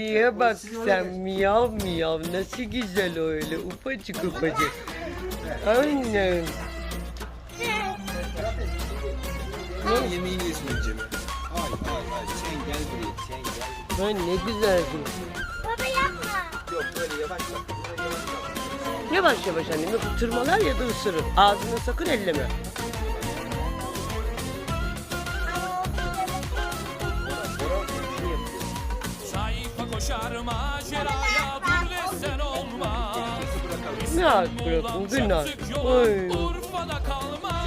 Diye bak sen miyav miyav nasıl güzel öyle ufacık ufacık. Annem. Yemeğini yesmeyeceğim. Hayır hayır hayır. Sen gel buraya. Sen gel. Ay ne güzelsin. Baba yapma. Yok böyle yavaş bak. Yavaş. Yavaş yavaş annem tırmalar ya da ısırır. Ağzını sakın elleme. Koşar maceraya dur sen olmaz. Ne bırakın günah. Ay. Urfa'da kalmaz.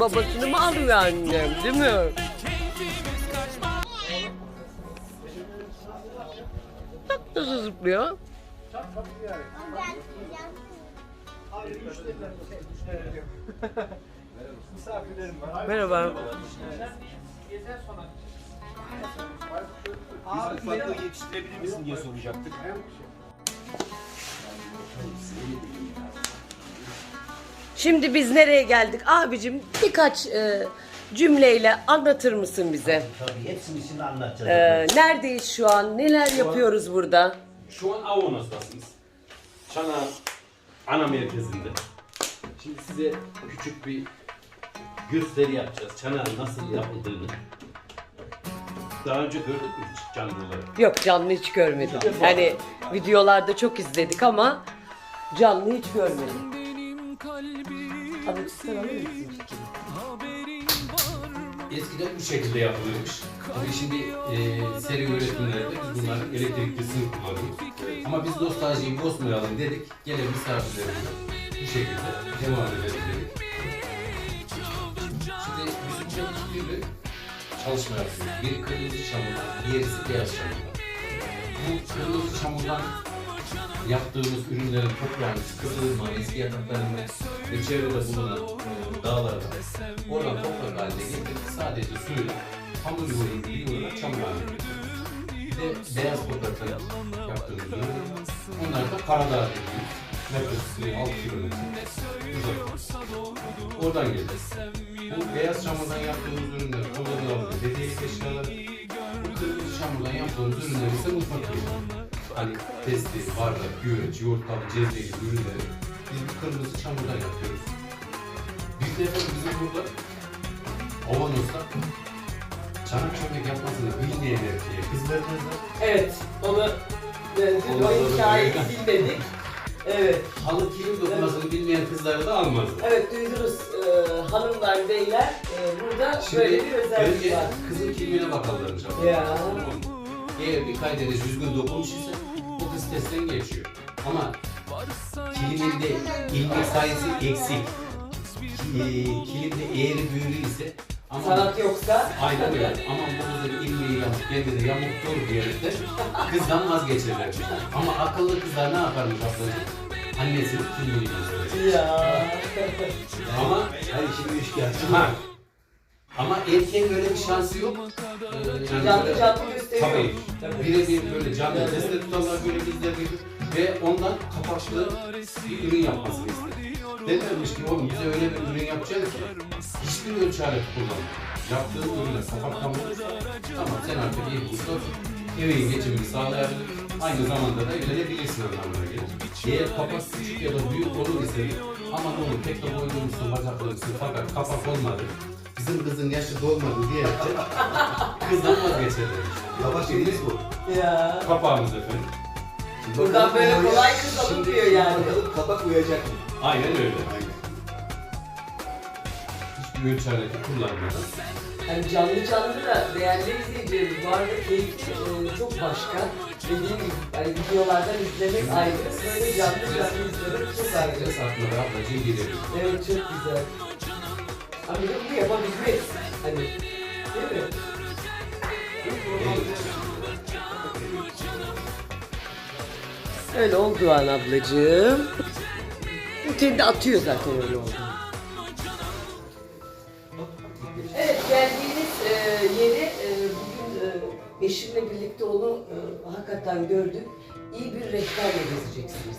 Babasını mı alıyor annem? Değil mi? keyfimiz kaçmaz. Bak nasıl zıplıyor. Merhaba. Biz ufaklığı yetiştirebilir misin diye soracaktık. Şimdi biz nereye geldik? Abicim birkaç e, cümleyle anlatır mısın bize? Tabii hepsini şimdi anlatacağız. E, neredeyiz şu an? Neler yapıyoruz burada? Şu an Avanos'tasınız. Çanak ana merkezinde. Şimdi size küçük bir gösteri yapacağız. Çanağın nasıl yapıldığını. Daha önce gördük mü hiç canlı olarak? Yok canlı hiç görmedim. Hani videolarda çok izledik ama canlı hiç görmedim. Abi sen alır mısın? Eskiden bu şekilde yapılıyormuş. Tabii şimdi e, seri üretimlerde biz bunların elektriklisini kullanıyoruz. Ama biz nostaljiyi bozmayalım dedik. Gelen misafirlerimize bu şekilde devam edelim dedik. Çalışma yapıyoruz. Biri kırmızı çamurdan, diğerisi beyaz çamurdan. Bu kırmızı çamurdan yaptığımız ürünlerin toprağını, kızılırmağın eski yataklarını ve çevrede bulunan e, dağlarda oradan toprak haline getirip sadece suyla hamur yoğurur yoğurarak çamur haline. Bir de beyaz topraktan yaptığımız ürünler. Onlar da Karadağ dediğimiz metresi 6 kilometre uzak. Oradan gelir. Bu beyaz çamurdan yaptığımız ürünler kullanılan hediyelik kırmızı çamurdan yaptığımız ürünler ise mutfak ürünleri. Hani testi, bardak, güveç, yoğurt kabı, cezve gibi ürünleri biz bu kırmızı çamurdan yapıyoruz. Bir de efendim bizim burada Avanos'ta çanak çömlek yapmasını bilmeyenler diye kızlarımızla Evet, onu e, o hikayeyi bilmedik. Evet, halı kilim dokumasını bilmeyen kızları da almazdı. evet duydunuz e, hanımlar, beyler e, burada Şimdi böyle bir özellik önce var. kızın kilimine bakarlarmış. ama. Ya. Eğer bir kaydede düzgün dokunmuş ise bu kız testten geçiyor. Ama kiliminde ilmek sayısı eksik. Ki- e, kilimde eğri büğrü ise ama Sanat yoksa Aynen öyle. Ama bu kızın ilmeği yamuk, kendi de yamuk dur diyerek de kızdan vazgeçerler. Ama akıllı kızlar ne yaparmış ablacığım? Annesinin kimliğini gösterir. ya. Ama Her işin bir üçkağıtçı. ha. Ama erkeğin öyle bir şansı yok. Ee, Canlı böyle- canlı gösteriyor. Tabii. Birebir böyle canlı teste tutarlar böyle bizler gibi. Ve ondan kapaklı bir ürün yapmasını Denilmiş ki oğlum bize öyle bir ürün yapacağız ki hiçbir ölçü aleti kullanma. Yaptığın ürüne kapak tam olursa tamam sen artık iyi ustasın. Evin geçimini sağlayabilir. Aynı zamanda da evlenebilirsin anlamına gelir. Eğer kapak küçük ya da büyük olur ise aman oğlum pek de boyunlusun, bacaklarısın fakat kapak olmadı. Bizim kızın yaşı dolmadı de kızdan vazgeçerler. Yavaş yediniz bu. Ya. Kapağımız efendim. Buradan böyle kolay kız Şimdi alınmıyor yani. Bakalım kapak uyacak mı? Aynen öyle. Aynen. Hiçbir ölçü aleti kullanmadan. Hani canlı canlı da değerli izleyicilerimiz bu arada keyifli e, çok başka. Dediğim gibi hani videolardan izlemek ayrı. Böyle canlı canlı izlemek çok ayrı. Sadece satmada ablacığım gidelim. Evet çok güzel. Hani bunu yapabilmek. Hani değil mi? Öyle oldu an ablacığım. Kendi atıyor zaten öyle oldu. Evet geldiğimiz e, yeri e, bugün e, eşimle birlikte onu e, hakikaten gördük. İyi bir rehberle gezeceksiniz.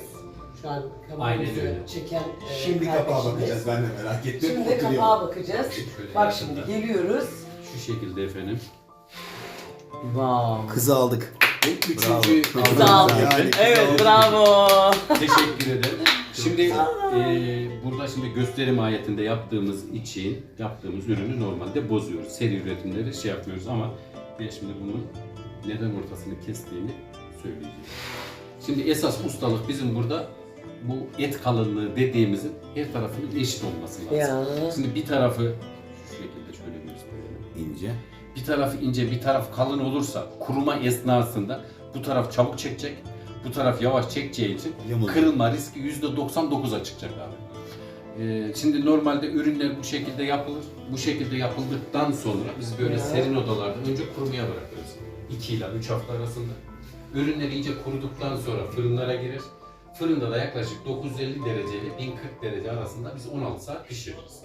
Şu an Aynen öyle. çeken e, Şimdi kapağa kardeşimiz. bakacağız ben de merak ettim. Şimdi Oturuyor. kapağa bakacağız. Şöyle Bak yakından. şimdi geliyoruz. Şu şekilde efendim. Wow. Kızı aldık. Bu üçüncü Sağ ol. Yani kızı Evet aldık. bravo. Teşekkür ederim. Şimdi eee, burada şimdi gösteri mahiyetinde yaptığımız için yaptığımız ürünü normalde bozuyoruz. Seri üretimleri şey yapıyoruz ama ben şimdi bunun neden ortasını kestiğini söyleyeceğim. Şimdi esas ustalık bizim burada bu et kalınlığı dediğimizin her tarafının eşit olması lazım. Ya. Şimdi bir tarafı şu şekilde şöyle gösterelim. İnce. Bir tarafı ince, bir taraf kalın olursa kuruma esnasında bu taraf çabuk çekecek, bu taraf yavaş çekeceği için Yamulacak. kırılma riski %99'a çıkacak abi. Ee, şimdi normalde ürünler bu şekilde yapılır. Bu şekilde yapıldıktan sonra biz böyle Ya. serin odalarda önce kurumaya bırakıyoruz. 2 ile 3 hafta arasında. Ürünler iyice kuruduktan sonra fırınlara girer. Fırında da yaklaşık 950 derece ile 1040 derece arasında biz 16 saat pişiririz.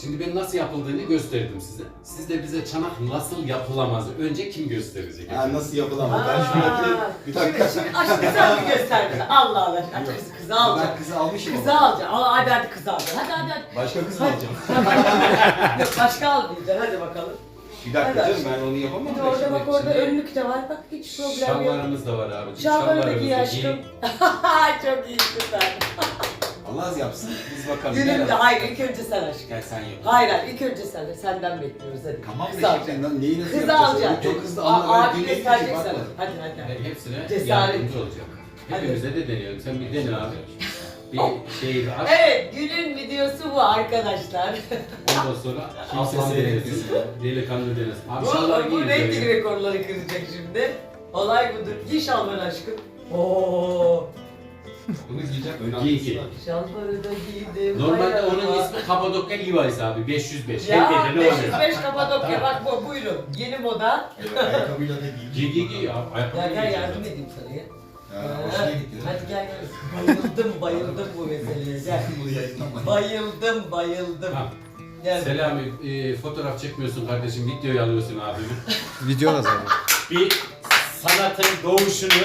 Şimdi ben nasıl yapıldığını gösterdim size. Siz de bize çanak nasıl yapılamaz önce kim gösterecek? Ha, nasıl yapılamaz? Ben makineyi... Bir dakika. Şimdi, şimdi aşkı sen mi gösterdin? Allah Allah. Hadi kızı, kızı Ben alacak. kızı almışım Kızı ama. alacak. Al, hadi hadi kızı alacak. Hadi hadi hadi. Başka kız mı alacağım? Yok başka almayacaksın. Hadi bakalım. Bir dakika Hadi canım ben onu yapamam. Bir de da orada şimdi. bak orada şimdi- önlük de var. Bak hiç problem yok. Şalvarımız da var abi. Şalvarı da giy aşkım. Çok iyi güzel. Allah az yapsın. Biz bakalım. De Gel, hayır ilk önce sen aşkım. Gel sen yap. Hayır hayır ilk önce sen. Senden bekliyoruz hadi. Tamam Kızı da alacaksın. şimdi lan neyi nasıl Kızı yapacağız? alacaksın. Çok hızlı anla. Abi bakma. sana. Hadi hadi. hadi. Hepsine Cesaret. yardımcı olacak. Hadi. Hepimize de deniyorum. Sen bir dene abi. Bir şey aç. Evet günün videosu bu arkadaşlar. Ondan sonra seyretmesin. denesin. Delikanlı denesin. Abi bu, şalvar bu giyin. rating rekorları kıracak şimdi. Olay budur. Giy şalvarı aşkım. Oo. Bunu giyeceğim. Giy. Şalvarı da giydim. Normalde onun ismi Kapadokya Levi's abi. 505. Ya Her gece ne oluyor? 505 Kapadokya bak bu buyurun. Yeni moda. Ayakkabıyla da Giy giyeceğim. giy giy ya. Ayakkabı Gel yardım edeyim sana ya. Ya, hoşuna gitti. Hadi gel gel. Bayıldım bayıldım bu meseleye gel. Bunu yayınlamayın. Bayıldım bayıldım. Ha, Gel. Selami e, fotoğraf çekmiyorsun kardeşim. Videoyu alıyorsun abimi. Video nasıl abi? bir sanatın doğuşunu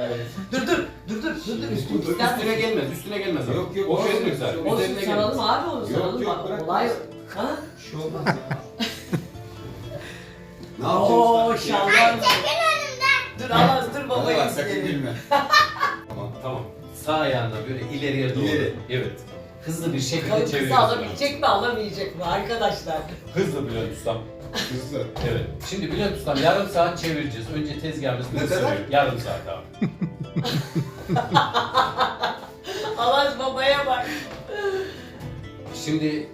Evet. Dur dur dur dur dur dur üstüne üstüne gelmez, üstüne gelmez abi. Yok, yok, O olsun. çözülür zaten. Olsun Üzerine gelmez. saralım abi onu Yok, saralım. yok, bak, bırak. Olay Ha? Bir şey olmaz ya. Ne Oo yapacağız? şalvar. Dur Alaz dur Bana babayı bak sakın gülme. Tamam. Tamam. Sağ ayağına böyle ileriye doğru. İleri. Evet. Hızlı bir şekilde Bakalım çeviriyorsun. kızı alabilecek mi alamayacak mı arkadaşlar? Hızlı Bülent Ustam. Hızlı. Evet. Şimdi Bülent Ustam yarım saat çevireceğiz. Önce tezgahımızı Ne kadar? Yarım saat abi. Alaz babaya bak. Şimdi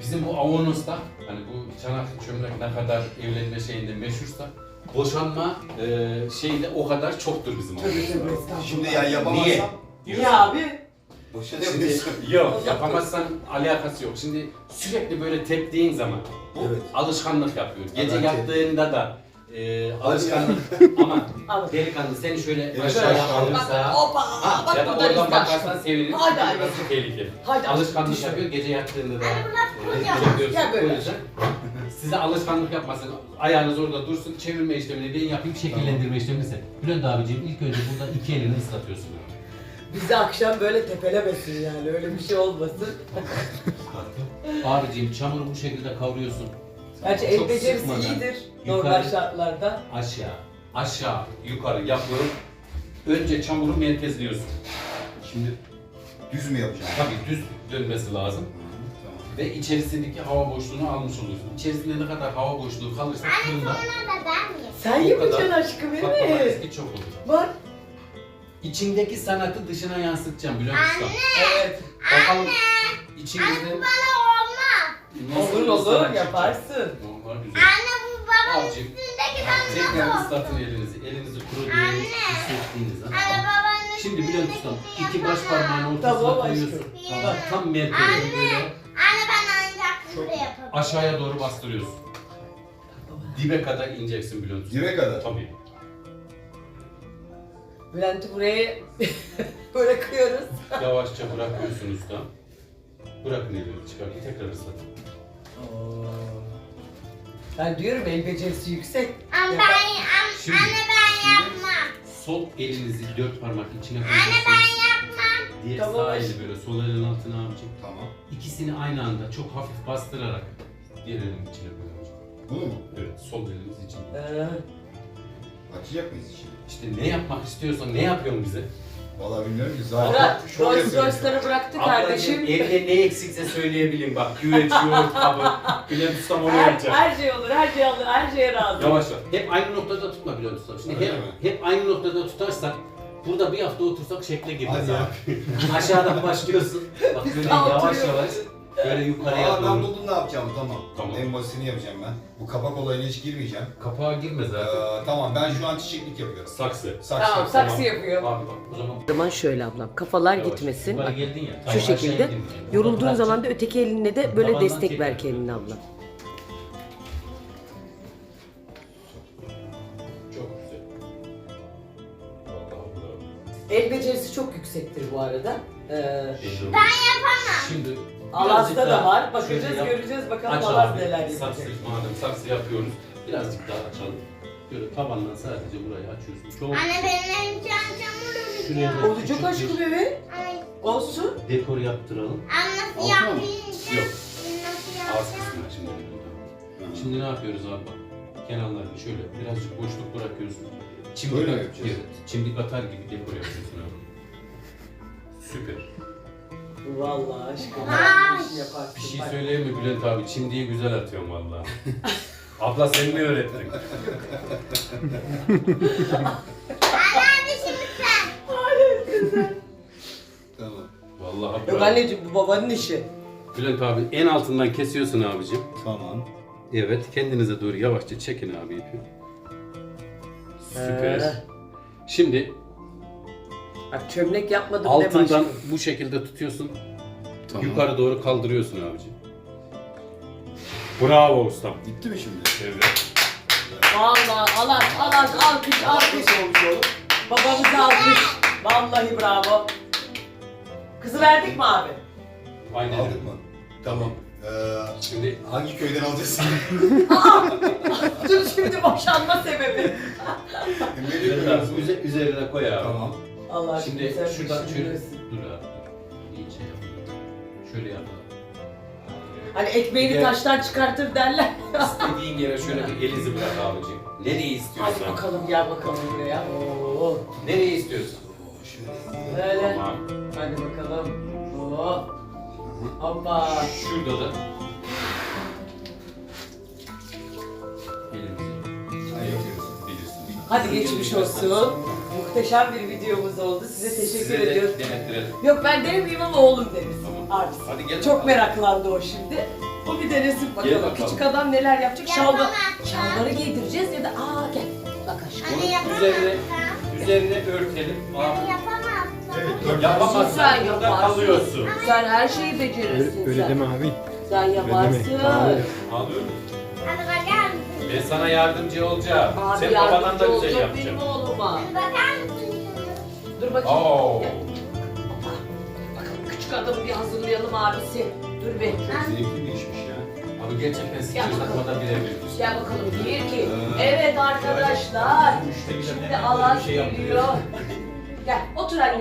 bizim bu Avanos'ta hani bu çanak çömlek ne kadar evlenme şeyinde meşhursa boşanma e, şeyinde o kadar çoktur bizim Avanos'ta. Şimdi ya yapamazsam Niye? Ya abi. Boşanabilirsin. Yok yapamazsan alakası yok. Şimdi sürekli böyle teptiğin zaman bu Evet. alışkanlık yapıyor. Gece Evet. yattığında da e, alışkanlık ama Al. delikanlı seni şöyle Evet, aşağıya aşağı alırsa Hoppa. ha, Bak ya da buradan oradan izle bakarsan aşkım. sevinir. Hadi, hadi. Burası tehlikeli. Hadi Alışkanlık aşkım, yapıyor gece yattığında da. Anne, e, yapacağım. göğsü Gel böyle. Size alışkanlık yapmasın. Ayağınız orada dursun. Çevirme işlemini ben yapayım. Şekillendirme işlemini sen. Bülent abiciğim ilk önce burada iki elini ıslatıyorsun. Bizi akşam böyle tepelemesin yani öyle bir şey olmasın. Abiciğim çamuru bu şekilde kavuruyorsun. Gerçi el Çok becerisi sıkmadan, iyidir normal yukarı. şartlarda. Aşağı, aşağı, yukarı yapıyorum. Önce çamuru merkezliyorsun. Şimdi düz mü yapacağım? Tabii düz dönmesi lazım. Tamam. Ve içerisindeki hava boşluğunu almış oluyorsun. İçerisinde ne kadar hava boşluğu kalırsa fırında Sen O yapacaksın kadar. aşkım patlama evet. riski çok olur. Bak. İçindeki sanatı dışına yansıtacağım Bülent Usta. Evet. Bakalım içinizde nasıl Olur bir olur sanat çıkacak? yaparsın. Normal güzel. Abicim, tekrar ıslatın elinizi. Elinizi kuruduğunu hissettiğiniz an. Şimdi Bülent Usta iki baş parmağını ortasına Tamam koyuyorsun. Bak tam merkezine böyle Anne ben ancak burada yapabilirim. aşağıya doğru bastırıyorsun. Dibe kadar ineceksin Bülent Usta. Dibe kadar. Tabii. Bülent'i buraya böyle kıyıyoruz. Yavaşça bırakıyorsun usta. Bırakın elini çıkartın tekrar ıslatın. Ben diyorum el becerisi yüksek. Ama ben, am- Şimdi- anne ben yapmam. Sol elinizi dört parmak içine Anne ben yapmam. Diğer Tamam, sağ eli böyle sol elin altına abicim. Tamam. İkisini aynı anda çok hafif bastırarak Diğer elin içine koyalım. Bunu mu? Evet, sol elimiz için. Ee, Açacak mıyız şimdi? İşte ne yapmak istiyorsan ne yapıyorsun bize? Vallahi bilmiyorum ki zaten Bırak, şov Rolls yapıyorum. Royce'ları bıraktı kardeşim. Evde ne eksikse söyleyebilirim bak. Güveç, yoğurt, kabı. Bülent Ustam onu Her, yapacak. her şey olur, her şey olur, her şeye razı. Yavaş yavaş. Hep aynı noktada tutma Bülent Ustam. Şimdi Öyle hep, mi? hep aynı noktada tutarsak burada bir hafta otursak şekle Hadi ya. abi. Aşağıdan başlıyorsun. Bak böyle yavaş yavaş. Böyle yukarıya Aa ben doğru. buldum ne yapacağım tamam. Tamam. En basitini yapacağım ben. Bu kapak olayına hiç girmeyeceğim. Kapağa girme Ee, zaten. tamam ben şu an çiçeklik yapıyorum. Saksı. Saksı. Tamam, saksı yapıyor. Abi bak o zaman O zaman şöyle ablam, kafalar Yavaş. gitmesin. Yukarı Bak, geldin ya. şu şekilde. Yorulduğun zaman da öteki elinle de böyle Tabandan destek ver kendine abla. Çok güzel. Vallahi bravo. El becerisi çok yüksektir bu arada. Ee, Ben yapamam. Şimdi birazcık Alas'ta da var. Bakacağız, yap. göreceğiz bakalım Aç Alas abi. neler yapacak. Saksı, madem saksı yapıyoruz. Birazcık daha açalım. Böyle tabandan sadece burayı açıyorsun. Çok Anne benim elim can çamur Şuraya oluyor. da Olacak küçük aşkım bir evet. Ay, Olsun. dekor yaptıralım. Anne nasıl mu? yapayım? Yok. Nasıl Ağız yapacağım? kısmına şimdi. Şimdi ne yapıyoruz abi bak. Kenarlarını şöyle birazcık boşluk bırakıyorsun. Çimdik, Böyle mi yapacağız? Evet, çimdik atar gibi dekor yapıyorsun abi. Süper. Vallahi aşkım. Ay. Bir şey yaparsın. Bir şey Bak. söyleyeyim mi Bülent abi? Çimdiği güzel atıyorum vallahi. Abla sen mi öğrettin? Anne hadi şimdi sen. Tamam. Vallahi Yok bravo. anneciğim bu babanın işi. Bülent abi en altından kesiyorsun abicim. Tamam. Evet kendinize doğru yavaşça çekin abi ipi. Süper. Ee. Şimdi Bak çömlek yapmadım deme altından aşkım. bu şekilde tutuyorsun. Tamam. Yukarı doğru kaldırıyorsun abicim. Bravo ustam. Gitti mi şimdi? Evet. Vallahi alan alan alkış alkış. Nasıl olmuş oğlum? Babamıza alkış. Vallahi bravo. Kızı verdik mi abi? Aynen. Aldık mı? Tamam. Ee, Şimdi hangi köyden alacağız? Dur şimdi boşanma sebebi. Nereye koyuyoruz? üze- üzerine koy abi. Tamam. Allah aşkına Şimdi sen şuradan şey şöyle dur abi. İyice yap. Şöyle yap. Hani ekmeğini Gel. taştan çıkartır derler. İstediğin yere şöyle bir elizi bırak abicim. Nereyi Hadi istiyorsan. bakalım gel bakalım buraya. Oo. Nereyi istiyorsan. Böyle. Tamam. Hadi bakalım. Oo. Hoppa. Şurada da elimizi Ay yapıyorsun. bilirsin. Hadi geçmiş olsun. Muhteşem bir videomuz oldu. Size teşekkür Size de ediyorum. denettirelim. Yok ben demeyeyim ama oğlum deriz. Tamam. Hadi gel Çok bakalım. meraklandı o şimdi. O bir denesin bakalım. bakalım. Küçük adam neler yapacak? Şalvar, Yapamazsın. şalvarı giydireceğiz ya da aa gel. Bak aşkım. Anne Üzerine, üzerine örtelim. Anne. Evet. dört- Yapamazsan Sen burada yaparsın. kalıyorsun. Sen her şeyi becerirsin Öyle sen. deme abi. Sen yaparsın. Hayır. Alıyor musun? Hadi bakar mısın? Ben sana yardımcı olacağım. Abi Sen babadan da yardımcı güzel olacak benim yapacaksın. oğluma. Hadi bakar? Dur bakayım. Oo. Bakalım küçük adamı bir hazırlayalım abisi. Dur bir. Çok zevkli bir işmiş ya. Abi gerçekten sizi Gel bakalım. takmadan bilebiliriz. Gel bakalım bir ki. Ee, Evet arkadaşlar. Şimdi alan şey geliyor. Gel otur anne.